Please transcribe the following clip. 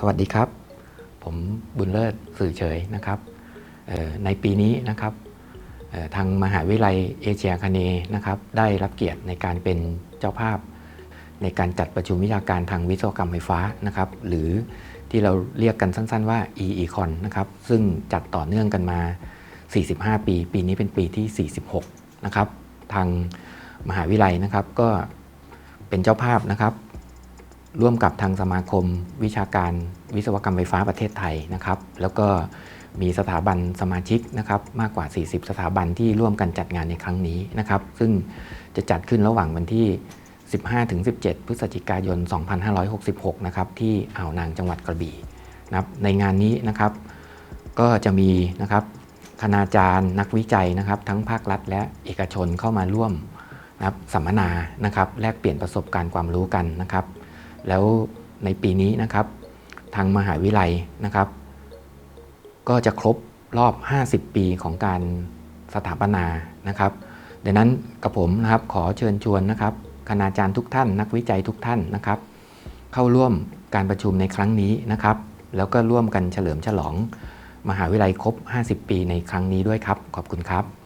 สวัสดีครับ ผมบุญเลิศสื่อเฉยนะครับในปีนี้นะครับทางมหาวิทยาลัยเอเชียคาเนนะครับได้รับเกียรติในการเป็นเจ้าภาพ ในการจัดประชุมวิชาการทางวิศวกรรมไฟฟ้านะครับหรือที่เราเรียกกันสั้นๆว่า EECON นะครับซึ่งจัดต่อเนื่องกันมา 45 ปี ปีนี้เป็นปีที่ 46 นะครับทางมหาวิทยาลัยนะครับก็เป็นเจ้าภาพนะครับ ร่วมกับทางสมาคม วิชาการวิศวกรรมไฟฟ้าประเทศไทยนะครับ แล้วก็มีสถาบันสมาชิกนะครับมากกว่า 40 สถาบันที่ร่วมกันจัดงานในครั้งนี้นะครับ ซึ่งจะจัดขึ้นระหว่างวันที่ 15-17 พฤศจิกายน 2566 นะครับที่อ่าวนางจังหวัดกระบี่นะครับในงานนี้นะครับ ก็จะมีนะครับคณาจารย์นักวิจัยนะครับ ทั้งภาครัฐและเอกชนเข้ามาร่วมนะครับสัมมนานะครับ แลกเปลี่ยนประสบการณ์ความรู้กันนะครับ แล้วในปีนี้นะครับ ทางมหาวิทยาลัยนะครับ ก็จะครบรอบ 50 ปีของการสถาปนานะครับดังนั้นกับผมนะครับขอเชิญชวนนะครับคณาจารย์ทุกท่าน นักวิจัยทุกท่านนะครับ เข้าร่วมการประชุมในครั้งนี้นะครับ แล้วก็ร่วมกันเฉลิมฉลอง มหาวิทยาลัยครบ 50 ปีในครั้งนี้ด้วยครับ ขอบคุณครับ